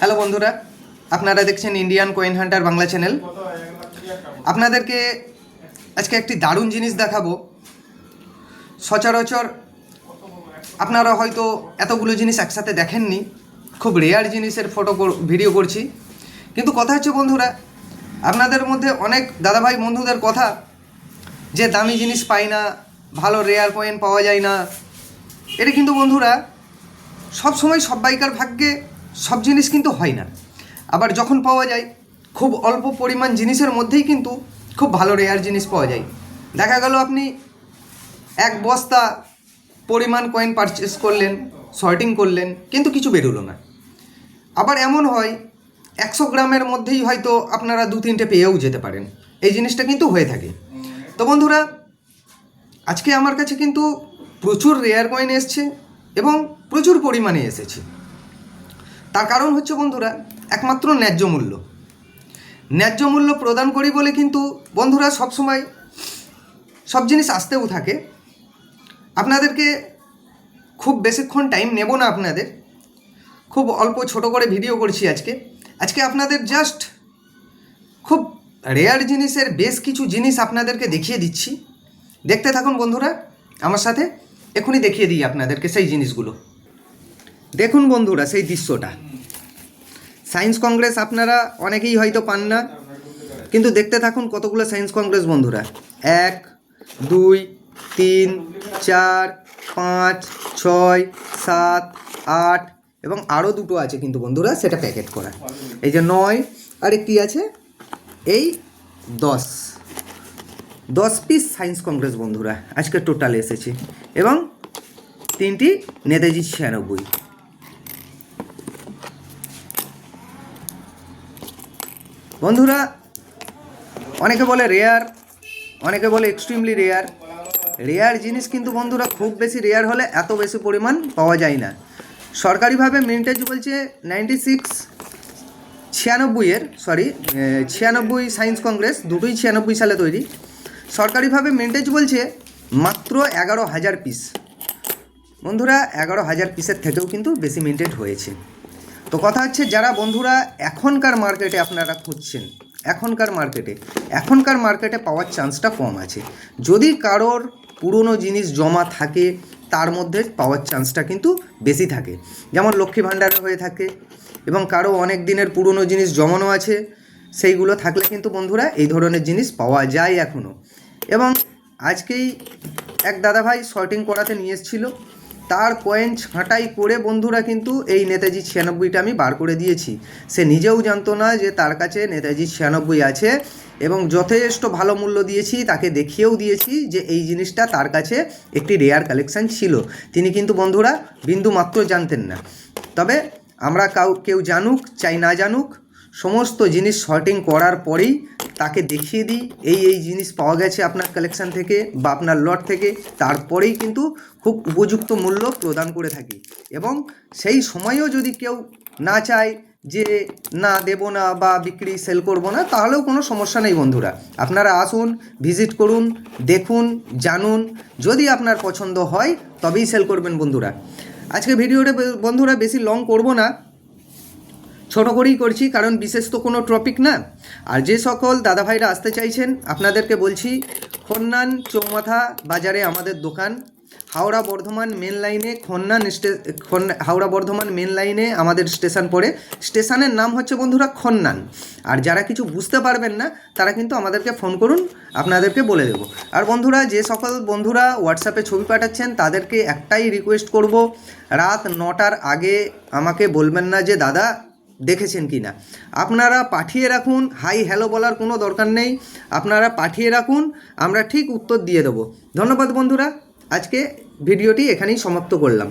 Hello বন্ধুরা আপনারা দেখছেন ইন্ডিয়ান কোয়েন হান্টার বাংলা চ্যানেল আপনাদেরকে আজকে একটি দারুণ জিনিস দেখাবো। সচরাচর আপনারা হয়তো এতগুলো জিনিস একসাথে দেখেননি খুব রেয়ার জিনিসের ফটো ভিডিও করছি। কিন্তু কথা হচ্ছে বন্ধুরা আপনাদের মধ্যে অনেক দাদাভাই বন্ধুদের কথা যে দামি জিনিস পাই না ভালো রেয়ার কয়েন পাওয়া যায় না। এটা কিন্তু বন্ধুরা সব সময় সব বাইকার ভাগ্যে সব জিনিস কিন্তু হয় না। আবার যখন পাওয়া যায়, খুব অল্প পরিমাণ জিনিসের মধ্যেই কিন্তু খুব ভালো রেয়ার জিনিস পাওয়া যায়। দেখা গেল আপনি এক বস্তা পরিমাণ কয়েন পারচেস করলেন শর্টিং করলেন, কিন্তু কিছু বেরোলো না। আবার এমন হয়, একশো গ্রামের মধ্যেই হয়তো আপনারা দু তিনটে পেয়েও যেতে পারেন। এই জিনিসটা কিন্তু হয়ে থাকে। তো বন্ধুরা, আজকে আমার কাছে কিন্তু প্রচুর রেয়ার কয়েন এসছে। এবং প্রচুর পরিমাণে এসেছে। তার কারণ হচ্ছে বন্ধুরা, একমাত্র ন্যায্য মূল্য। ন্যায্য মূল্য প্রদান করি বলে কিন্তু বন্ধুরা সবসময় সব জিনিস আসতেও থাকে। আপনাদেরকে খুব বেশিক্ষণ টাইম নেব না আপনাদের। খুব অল্প ছোট করে ভিডিও করছি আজকে। আজকে আপনাদের জাস্ট খুব রেয়ার জিনিসের বেশ কিছু জিনিস আপনাদেরকে দেখিয়ে দিচ্ছি। দেখতে থাকুন বন্ধুরা, আমার সাথে এখনই দেখিয়ে দিই আপনাদেরকে সেই জিনিসগুলো। দেখুন বন্ধুরা সেই দৃশ্যটা। সায়েন্স কংগ্রেস আপনারা অনেকেই হয়তো পান না, কিন্তু দেখতে থাকুন কতগুলো সায়েন্স কংগ্রেস বন্ধুরা। এক, দুই, তিন, চার, পাঁচ, ছয়, সাত, আট এবং আরও দুটো আছে কিন্তু বন্ধুরা সেটা প্যাকেট করা। এই যে নয়, আর একটি আছে? এই দশ। দশ পিস সায়েন্স কংগ্রেস বন্ধুরা, আজকে টোটাল এসেছে। এবং তিনটি নেতাজি ছিয়ানব্বই। বন্ধুরা, অনেকে বলে রেয়ার অনেকে বলে এক্সট্রিমলি রেয়ার রেয়ার জিনিস কিন্তু বন্ধুরা, খুব বেশি রেয়ার হলে এত বেশি পরিমাণ পাওয়া যায় না। সরকারিভাবে মিন্টেজ বলছে নাইনটি সিক্স ছিয়ানব্বইয়ের সরি ছিয়ানব্বই সায়েন্স কংগ্রেস, দুটোই ছিয়ানব্বই সালে তৈরি। সরকারিভাবে মিন্টেজ বলছে মাত্র এগারো হাজার পিস বন্ধুরা, এগারো হাজার পিসের থেকেও কিন্তু বেশি মিন্টেড হয়েছে। তো কথা হচ্ছে, যারা বন্ধুরা এখনকার মার্কেটে আপনারা খুঁজছেন, এখনকার মার্কেটে এখনকার মার্কেটে পাওয়ার চান্সটা কম আছে। যদি কারোর পুরনো জিনিস জমা থাকে, তার মধ্যে পাওয়ার চান্সটা কিন্তু বেশি থাকে। যেমন লক্ষ্মী ভাণ্ডারে হয়ে থাকে, এবং কারও অনেক দিনের পুরনো জিনিস জমানো আছে, সেইগুলো থাকলে কিন্তু বন্ধুরা এই ধরনের জিনিস পাওয়া যায় এখনও আজকেই এক দাদাভাই শর্টিং করাতে নিয়ে এসেছিল। তার কয়েন ছাঁটাই করে বন্ধুরা কিন্তু এই নেতাজি ছিয়ানব্বইটা আমি বার করে দিয়েছি। সে নিজেও জানতো না যে তার কাছে নেতাজি ছিয়ানব্বই আছে এবং যথেষ্ট ভালো মূল্য দিয়েছি, তাকে দেখিয়েও দিয়েছি যে এই জিনিসটা তার কাছে একটি রেয়ার কালেকশান ছিল। তিনি কিন্তু বন্ধুরা বিন্দু মাত্র জানতেন না। তবে আমরা কাউ, কেউ জানুক, চাই না জানুক সমস্ত জিনিস শর্টিং করার পরেই তাকে দেখিয়ে দিই, এই এই জিনিস পাওয়া গেছে আপনার কালেকশান থেকে বা আপনার লট থেকে। তারপরেই কিন্তু খুব উপযুক্ত মূল্য প্রদান করে থাকি। এবং সেই সময়ও যদি কেউ না চায় যে না দেব না বা বিক্রি সেল করব না, তাহলেও কোনো সমস্যা নেই বন্ধুরা। আপনারা আসুন ভিজিট করুন, দেখুন, জানুন। যদি আপনার পছন্দ হয়, তবেই সেল করবেন বন্ধুরা। আজকে ভিডিওটা বন্ধুরা বেশি লং করব না। ছোট করেই করছি, কারণ বিশেষ তো কোনো টপিক না। আর যে সকল দাদাভাইরা আসতে চাইছেন, আপনাদেরকে বলছি, খন্নান চৌমাথা বাজারে আমাদের দোকান। হাওড়া বর্ধমান মেন লাইনে খন্নান স্টে হাওড়া বর্ধমান মেন লাইনে আমাদের স্টেশন পড়ে। স্টেশনের নাম হচ্ছে বন্ধুরা খন্নান। আর যারা কিছু বুঝতে পারবেন না, তারা কিন্তু আমাদেরকে ফোন করুন, আপনাদেরকে বলে দেবো। আর বন্ধুরা, যে সকল বন্ধুরা হোয়াটসঅ্যাপে ছবি পাঠাচ্ছেন, তাদেরকে একটাই রিকোয়েস্ট করব, রাত নটার আগে আমাকে বলবেন না যে, দাদা দেখেছেন কি না। আপনারা পাঠিয়ে রাখুন, হাই, হ্যালো বলার কোনো দরকার নেই। আপনারা পাঠিয়ে রাখুন, আমরা ঠিক উত্তর দিয়ে দেবো। ধন্যবাদ বন্ধুরা, আজকে ভিডিওটি এখানেই সমাপ্ত করলাম।